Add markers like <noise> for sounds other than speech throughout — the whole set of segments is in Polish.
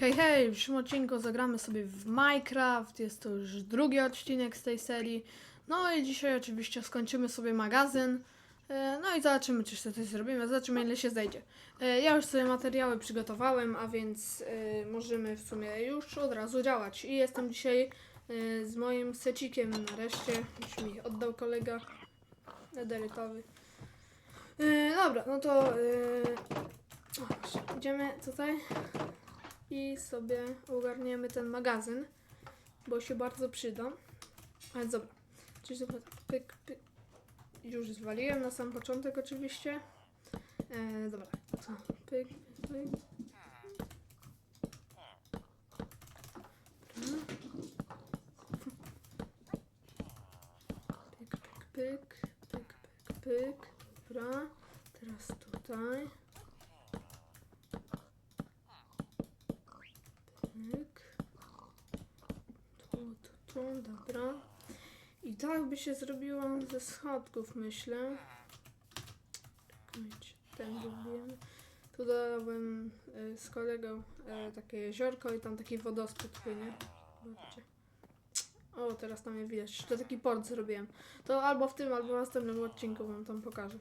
Hej, hej, w dzisiejszym odcinku zagramy sobie w Minecraft. Jest to już drugi odcinek z tej serii. No i dzisiaj oczywiście skończymy sobie magazyn. E, No i zobaczymy, czy coś zrobimy. Zobaczymy, ile się zejdzie. E, Ja już sobie materiały przygotowałem, a więc e, możemy w sumie już od razu działać. I jestem dzisiaj z moim secikiem nareszcie. Już mi oddał kolega nederytowy. E, Dobra, no to o, idziemy tutaj i sobie ogarniemy ten magazyn, bo się bardzo przyda. Ale dobra, czyli dobra, pyk, pyk. Już zwaliłem na sam początek oczywiście. E, dobra, co? Pyk, pyk, pyk. Pyk, pyk, pyk, pyk, pyk, pyk. Dobra, teraz tutaj. Pyk. Tu, dobra. I tak by się zrobiło ze schodków, myślę. Czekajcie, ten zrobiłem. Tu dodałbym y, z kolegą y, takie jeziorko i tam taki wodospad płynie. Zobaczcie. O, teraz tam je widać. To taki port zrobiłem. To albo w tym, albo w następnym odcinku wam tam pokażę.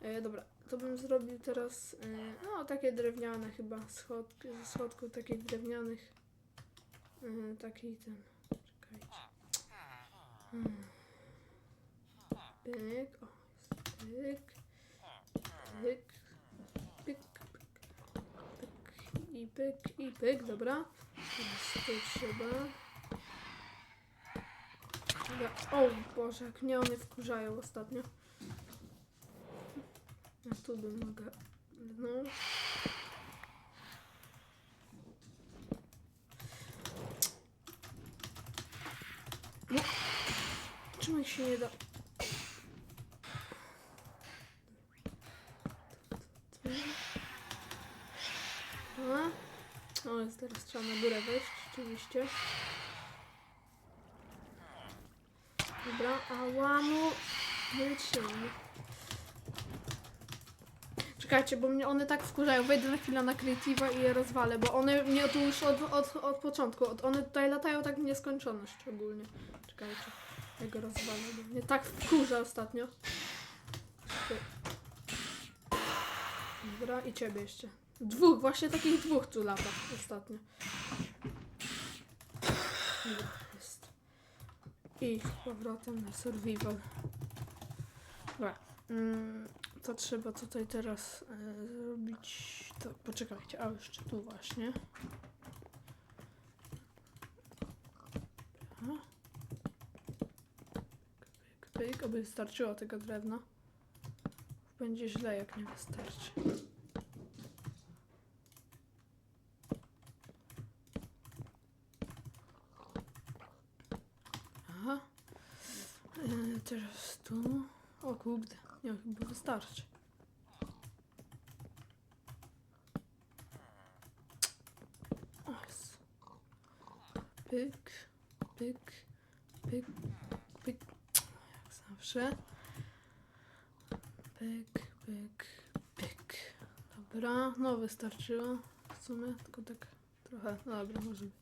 E, dobra, to bym zrobił teraz, e, no takie drewniane chyba, schodki, ze schodków takich drewnianych. E, taki ten. Hmm. Pyk, o, pyk, pyk, pyk, pyk, i pyk, i pyk, dobra. Teraz trzeba. Dobra. O Boże, jak mnie one wkurzają ostatnio. Ja tu bym. No. No. Czemu się nie da? O, jest teraz trzeba na górę wejść, oczywiście. Dobra, a łamu wytrzymy. Czekajcie, bo mnie one tak wkurzają. Wejdę na chwilę na Creative'a i je rozwalę, bo one mnie tu już od, od, od początku, od, one tutaj latają tak w nieskończoność. Czekajcie, ja go rozwalę, bo mnie tak wkurza ostatnio. Dobra, i ciebie jeszcze. Dwóch, właśnie takich dwóch tu lata ostatnio. Jest. I z powrotem na survival. Dobra. Mm, to trzeba tutaj teraz e, zrobić. To, poczekajcie, a jeszcze tu właśnie. Dobra. Pyk, aby wystarczyło tego drewna. Będzie źle, jak nie wystarczy. Aha. E, teraz tu. O kurde, nie chyba wystarczy. Pyk, pyk, pyk, pyk. Zawsze. Pyk, pyk, pyk. Dobra, no wystarczyło. W sumie, tylko tak trochę. No dobra, może być.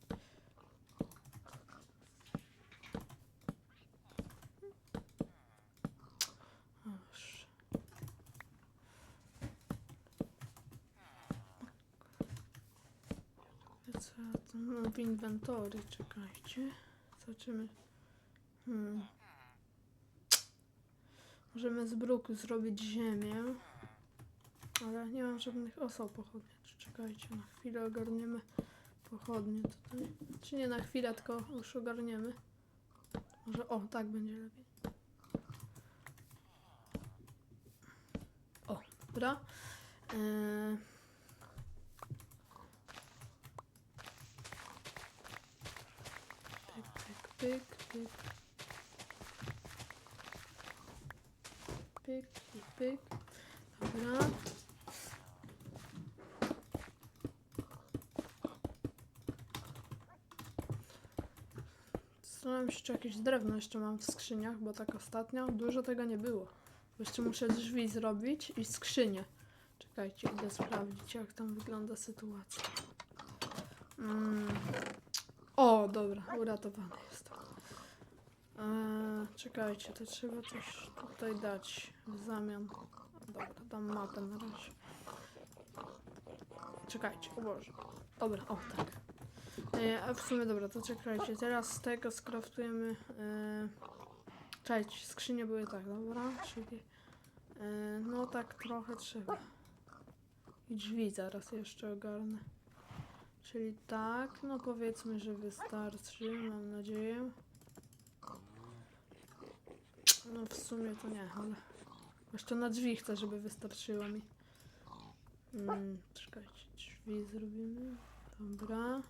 Co mam w inwentory? Czekajcie. Zobaczymy. Hmm. Możemy z bruku zrobić ziemię. Ale nie mam żadnych osób pochodnie. Czekajcie, na chwilę ogarniemy pochodnie tutaj. Czy nie na chwilę, tylko już ogarniemy. Może o, tak będzie lepiej. O, dobra. Eee... Pyk, pyk, pyk, pyk. Pyk i pyk. Dobra. Zastanawiam się, czy jakieś drewno jeszcze mam w skrzyniach, bo tak ostatnio dużo tego nie było. Jeszcze muszę drzwi zrobić i skrzynię. Czekajcie, idę sprawdzić, jak tam wygląda sytuacja. Mm. dobra, uratowane jest. Eee, czekajcie, to trzeba coś tutaj dać w zamian. Dobra, dam mapę na razie. Czekajcie, o Boże. Dobra, o tak. E, a w sumie dobra, to czekajcie. Teraz z tego skraftujemy. E, czekajcie, skrzynie były tak, dobra? Czyli. E, no tak trochę trzeba. I drzwi zaraz jeszcze ogarnę. Czyli tak, no powiedzmy, że wystarczy, mam nadzieję. No w sumie to nie, ale jeszcze na drzwi chcę, żeby wystarczyło mi. Mm, czekajcie, drzwi zrobimy. Dobra.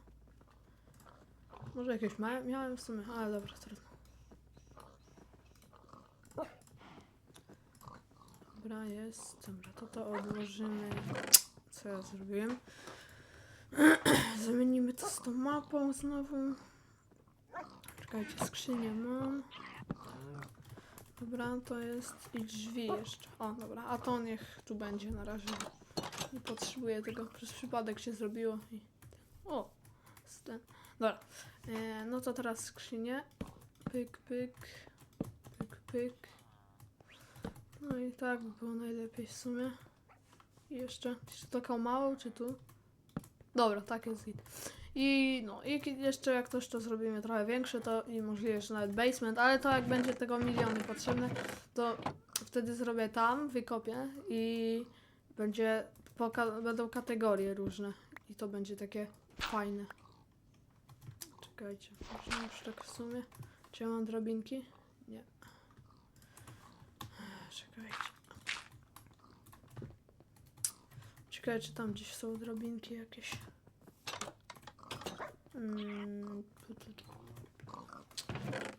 Może jakieś ma miałem w sumie, ale dobra, trudno. Dobra, jest. Dobra, to to odłożymy. Co ja zrobiłem? <clears throat> Zamienimy to z tą mapą znowu. Czekajcie, skrzynię mam. Dobra, to jest i drzwi jeszcze. O, dobra, a to niech tu będzie na razie. Nie potrzebuję tego, przez przypadek się zrobiło i... O! ten. Dobra, e, no to teraz skrzynię. Pyk, pyk, pyk, pyk. No i tak by było najlepiej w sumie. I jeszcze, czy taką małą, czy tu? Dobra, tak jest. I no, i jeszcze jak coś to zrobimy trochę większe, to i możliwe, że nawet basement, ale to jak będzie tego miliony potrzebne, to wtedy zrobię tam, wykopię i będzie będą kategorie różne i to będzie takie fajne. Czekajcie, może już tak w sumie. Czy ja mam drabinki? Nie. Czekajcie. Ciekawe, czy tam gdzieś są drabinki jakieś. Mm, tu, tu, tu.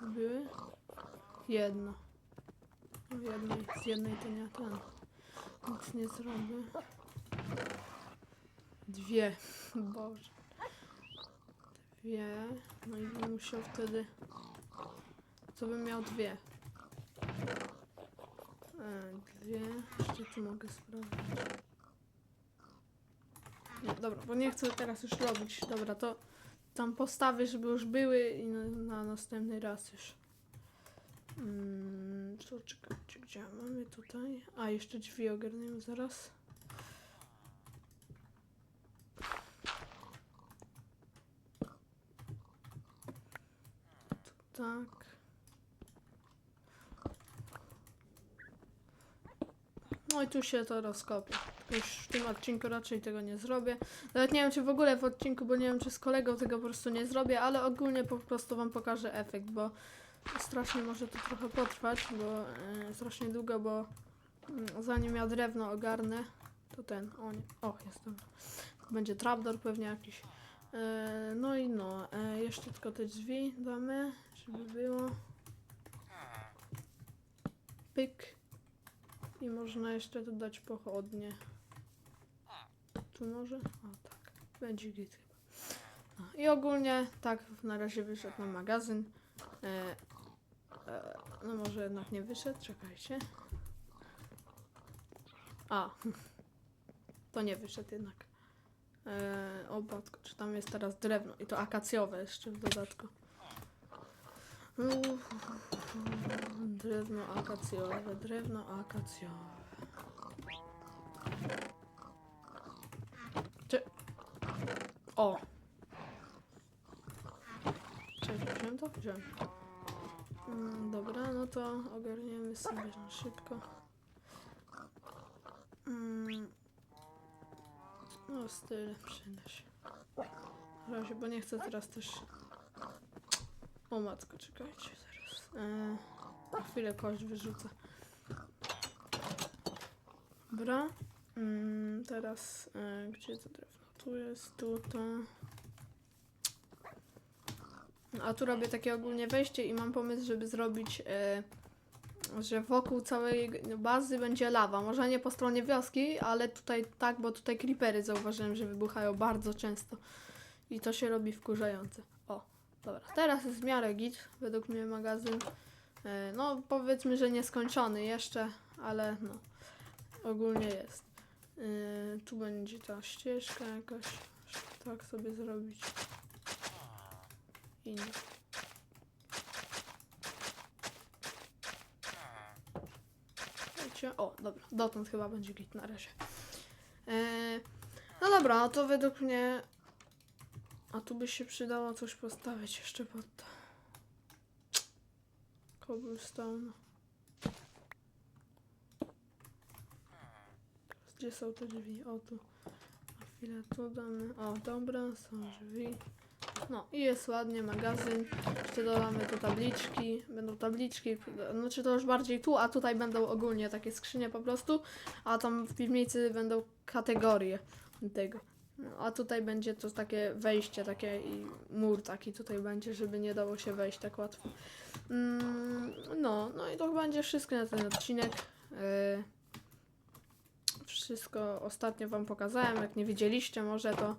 Były? Jedna. No jednej, z jednej to nie ten. Nic nie zrobię. Dwie. Boże. Dwie. No i bym musiał wtedy... Co bym miał dwie? E, dwie. Jeszcze tu mogę sprawdzić. Nie, dobra, bo nie chcę teraz już robić. Dobra, to tam postawy, żeby już były i na, na następny raz już. Mm, co, czekajcie, gdzie mamy tutaj? A, jeszcze drzwi ogarniemy zaraz. Tu tak. No i tu się to rozkopię. Już w tym odcinku raczej tego nie zrobię. Nawet nie wiem, czy w ogóle w odcinku, bo nie wiem, czy z kolegą tego po prostu nie zrobię, ale ogólnie po prostu wam pokażę efekt, bo strasznie może to trochę potrwać, bo e, strasznie długo, bo mm, zanim ja drewno ogarnę, to ten, o nie, o, jest dobra. Będzie trapdoor pewnie jakiś. E, no i no, e, jeszcze tylko te drzwi damy, żeby było. Pyk. I można jeszcze dodać pochodnie. Tu może? O tak, będzie git chyba. No, I ogólnie tak na razie wyszedł na magazyn. E, e, no może jednak nie wyszedł, czekajcie. A, <laughs> to nie wyszedł jednak. E, czy tam jest teraz drewno i to akacjowe jeszcze w dodatku. Uff, drewno akacjowe, drewno akacjowe. Czy... O! Cześć, wziąłem to? Wziąłem. Mm, dobra, no to ogarniemy sobie szybko. Mm. No, style przyda się. Razie, bo nie chcę teraz też... O matko, czekajcie zaraz. E, na chwilę kość wyrzucę. Dobra. Mm, teraz, e, gdzie to drewno? Tu jest, tu, to. A tu robię takie ogólnie wejście i mam pomysł, żeby zrobić, e, że wokół całej bazy będzie lawa. Może nie po stronie wioski, ale tutaj tak, bo tutaj creepery zauważyłem, że wybuchają bardzo często. I to się robi wkurzające. O, dobra. Teraz jest w miarę git, według mnie magazyn. E, no, powiedzmy, że nieskończony jeszcze, ale no, ogólnie jest. E, tu będzie ta ścieżka żeby tak sobie zrobić. i nie. O, dobra, dotąd chyba będzie git na razie. Eee, no dobra, no to według mnie... A tu by się przydało coś postawić jeszcze pod to. Cobblestone. Gdzie są te drzwi? O tu. Na chwilę tu damy. O, dobra, są drzwi. No i jest ładnie magazyn. Jeszcze dodamy tu tabliczki. Będą tabliczki. Znaczy to już bardziej tu, a tutaj będą ogólnie takie skrzynie po prostu. A tam w piwnicy będą kategorie tego. No, a tutaj będzie to takie wejście, takie i mur taki tutaj będzie, żeby nie dało się wejść tak łatwo. Mm, no, no i to będzie wszystko na ten odcinek. Yy, wszystko ostatnio Wam pokazałem. Jak nie widzieliście, może to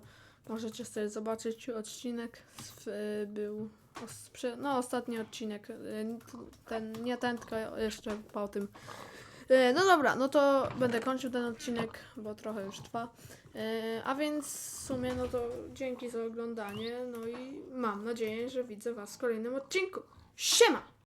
możecie sobie zobaczyć odcinek. Y, był no ostatni odcinek. y, ten, nie ten, tylko jeszcze po tym. Y, no dobra, no to będę kończył ten odcinek, bo trochę już trwa. A więc w sumie, no to dzięki za oglądanie. No i mam nadzieję, że widzę Was w kolejnym odcinku. Siema!